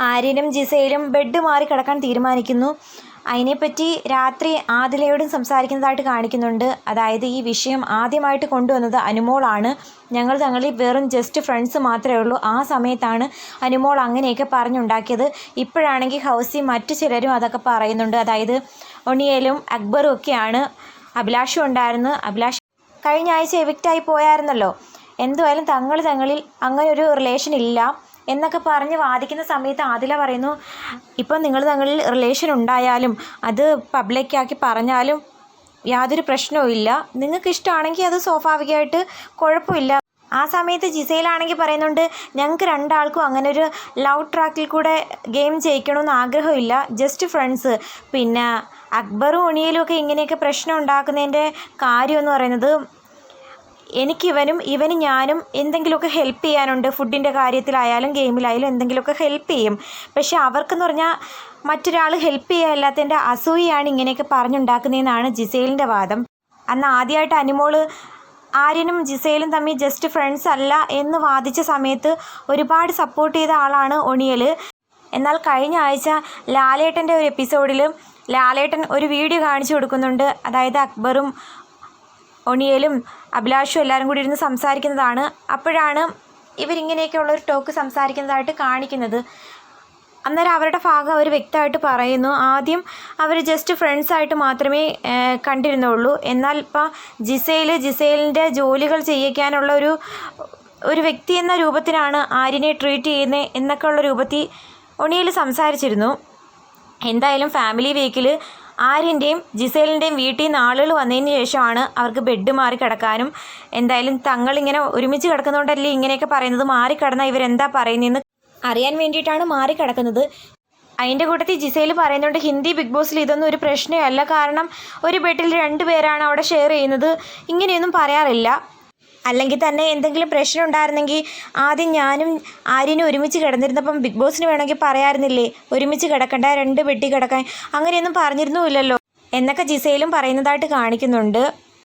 ആര്യനും ജിസയിലും bed മാറി കിടക്കാൻ തീരുമാനിക്കുന്നു. അതിനെപ്പറ്റി രാത്രി ആദിലയോടും സംസാരിക്കുന്നതായിട്ട് കാണിക്കുന്നുണ്ട്. അതായത് ഈ വിഷയം ആദ്യമായിട്ട് കൊണ്ടുവന്നത് അനുമോളാണ്. ഞങ്ങൾ തങ്ങളിൽ വെറും ജസ്റ്റ് ഫ്രണ്ട്സ് മാത്രമേ ഉള്ളൂ. ആ സമയത്താണ് അനുമോൾ അങ്ങനെയൊക്കെ പറഞ്ഞുണ്ടാക്കിയത്. ഇപ്പോഴാണെങ്കിൽ ഹൗസി മറ്റു ചിലരും അതൊക്കെ പറയുന്നുണ്ട്. അതായത് ഒണിയലും അക്ബറും ഒക്കെയാണ്. അഭിലാഷും ഉണ്ടായിരുന്നു. അഭിലാഷ് കഴിഞ്ഞ ആഴ്ച എവിക്റ്റായി പോയായിരുന്നല്ലോ. എന്തുമായാലും തങ്ങൾ തങ്ങളിൽ അങ്ങനെ ഒരു റിലേഷൻ ഇല്ല. എന്നൊക്കെ പറഞ്ഞ് വാദിക്കുന്ന സമയത്ത് ആദില പറയുന്നു ഇപ്പം നിങ്ങൾ തങ്ങളിൽ റിലേഷൻ ഉണ്ടായാലും അത് പബ്ലിക്കാക്കി പറഞ്ഞാലും യാതൊരു പ്രശ്നവുമില്ല നിങ്ങൾക്ക് ഇഷ്ടമാണെങ്കിൽ അത് സ്വാഭാവികമായിട്ട് കുഴപ്പമില്ല. ആ സമയത്ത് ജിസയിലാണെങ്കിൽ പറയുന്നുണ്ട് ഞങ്ങൾക്ക് രണ്ടാൾക്കും അങ്ങനെ ഒരു ലവ് ട്രാക്കിൽ കൂടെ ഗെയിം ജയിക്കണമെന്ന് ആഗ്രഹമില്ല. ജസ്റ്റ് ഫ്രണ്ട്സ് പിന്നെ അക്ബറും ഒണിയലും ഒക്കെ ഇങ്ങനെയൊക്കെ പ്രശ്നം ഉണ്ടാക്കുന്നതിന്റെ കാര്യം എന്ന് പറയുന്നത് എനിക്കിവനും ഇവന് ഞാനും എന്തെങ്കിലുമൊക്കെ ഹെൽപ്പ് ചെയ്യാനുണ്ട്. ഫുഡിന്റെ കാര്യത്തിലായാലും ഗെയിമിലായാലും എന്തെങ്കിലുമൊക്കെ ഹെൽപ്പ് ചെയ്യും. പക്ഷേ അവർക്കെന്ന് പറഞ്ഞാൽ മറ്റൊരാൾ ഹെൽപ്പ് ചെയ്യാല്ലാത്തതിന്റെ അസൂയയാണ് ഇങ്ങനെയൊക്കെ പറഞ്ഞുണ്ടാക്കുന്നതെന്നാണ് ജിസേലിന്റെ വാദം. അന്ന് ആദ്യമായിട്ട് അനിമോൾ ആര്യനും ജിസേലും തമ്മിൽ ജസ്റ്റ് ഫ്രണ്ട്സ് അല്ല എന്ന് വാദിച്ച സമയത്ത് ഒരുപാട് സപ്പോർട്ട് ചെയ്ത ആളാണ് ഒണിയൽ എന്നാൽ കഴിഞ്ഞ ആഴ്ച ലാലേട്ടന്റെ ഒരു എപ്പിസോഡിൽ ലാലേട്ടൻ ഒരു വീഡിയോ കാണിച്ചു കൊടുക്കുന്നുണ്ട്. അതായത് അക്ബറും ഒണിയലും അഭിലാഷും എല്ലാവരും കൂടി ഇരുന്ന് സംസാരിക്കുന്നതാണ്. അപ്പോഴാണ് ഇവരിങ്ങനെയൊക്കെയുള്ള ഒരു ടോക്ക് സംസാരിക്കുന്നതായിട്ട് കാണിക്കുന്നത്. അന്നേരം അവരുടെ ഭാഗം അവർ വ്യക്തമായിട്ട് പറയുന്നു. ആദ്യം അവർ ജസ്റ്റ് ഫ്രണ്ട്സായിട്ട് മാത്രമേ കണ്ടിരുന്നുള്ളൂ. എന്നാൽ ഇപ്പം ജിസയിൽ ജിസേലിന്റെ ജോലികൾ ചെയ്യിക്കാനുള്ള ഒരു ഒരു വ്യക്തി എന്ന രൂപത്തിലാണ് ആര്യനെ ട്രീറ്റ് ചെയ്യുന്നത് എന്നൊക്കെയുള്ള രൂപത്തിൽ ഒണിയിൽ സംസാരിച്ചിരുന്നു. എന്തായാലും ഫാമിലി വീക്കിൽ ആര്യന്റെയും ജിസേലിന്റെയും വീട്ടിൽ നിന്ന് ആളുകൾ വന്നതിന് ശേഷമാണ് അവർക്ക് ബെഡ് മാറി കിടക്കാനും എന്തായാലും തങ്ങളിങ്ങനെ ഒരുമിച്ച് കിടക്കുന്നതുകൊണ്ടല്ലേ ഇങ്ങനെയൊക്കെ പറയുന്നത്? മാറി കിടന്നാൽ ഇവരെന്താ പറയുന്നതെന്ന് അറിയാൻ വേണ്ടിയിട്ടാണ് മാറി കിടക്കുന്നത് അതിന്റെ കൂട്ടത്തിൽ ജിസയിൽ പറയുന്നുണ്ട് ഹിന്ദി ബിഗ് ബോസിൽ ഇതൊന്നും ഒരു പ്രശ്നമല്ല. കാരണം ഒരു ബെഡിൽ രണ്ട് പേരാണ് അവിടെ ഷെയർ ചെയ്യുന്നത്. ഇങ്ങനെയൊന്നും പറയാറില്ല. അല്ലെങ്കിൽ തന്നെ എന്തെങ്കിലും പ്രശ്നം ഉണ്ടായിരുന്നെങ്കിൽ ആദ്യം ഞാനും ആര്യനും ഒരുമിച്ച് കിടന്നിരുന്നപ്പം ബിഗ് ബോസിന് വേണമെങ്കിൽ പറയാമായിരുന്നില്ലേ ഒരുമിച്ച് കിടക്കണ്ട രണ്ട് വെട്ടി കിടക്കാൻ അങ്ങനെയൊന്നും പറഞ്ഞിരുന്നുമില്ലല്ലോ. എന്നൊക്കെ ജിസയിലും പറയുന്നതായിട്ട് കാണിക്കുന്നുണ്ട്.